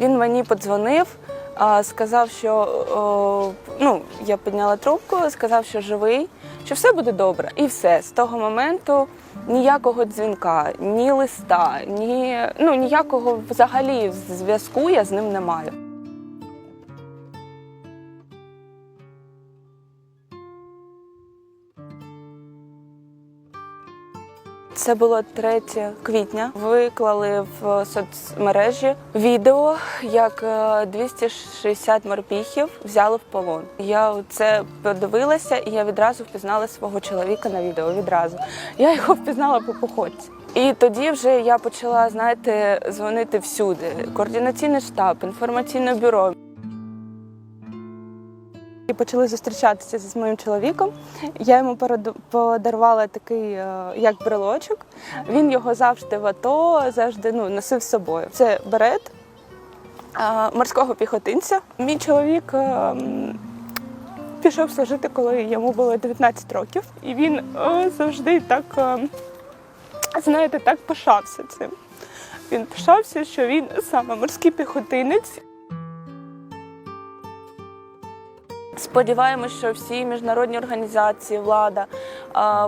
Він мені подзвонив, сказав, що ну, я підняла трубку, сказав, що живий, що все буде добре. І все. З того моменту ніякого дзвінка, ні листа, ні, ну, ніякого взагалі зв'язку я з ним не маю. Це було 3 квітня. Виклали в соцмережі відео, як е, 260 морпіхів взяли в полон. Я це подивилася, і я відразу впізнала свого чоловіка на відео. Відразу я його впізнала по походці. І тоді вже я почала, знаєте, дзвонити всюди: координаційний штаб, інформаційне бюро. І почали зустрічатися зі моїм чоловіком. Я йому подарувала такий е, як брелочок. Він його завжди в АТО, завжди ну, носив з собою. Це берет е, морського піхотинця. Мій чоловік е, пішов служити, коли йому було 19 років, і він завжди так, знаєте, так пишався цим. Він пишався, що він саме морський піхотинець. Сподіваємось, що всі міжнародні організації, влада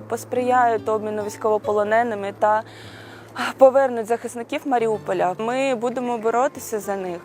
посприяють обміну військовополоненими та повернуть захисників Маріуполя. Ми будемо боротися за них.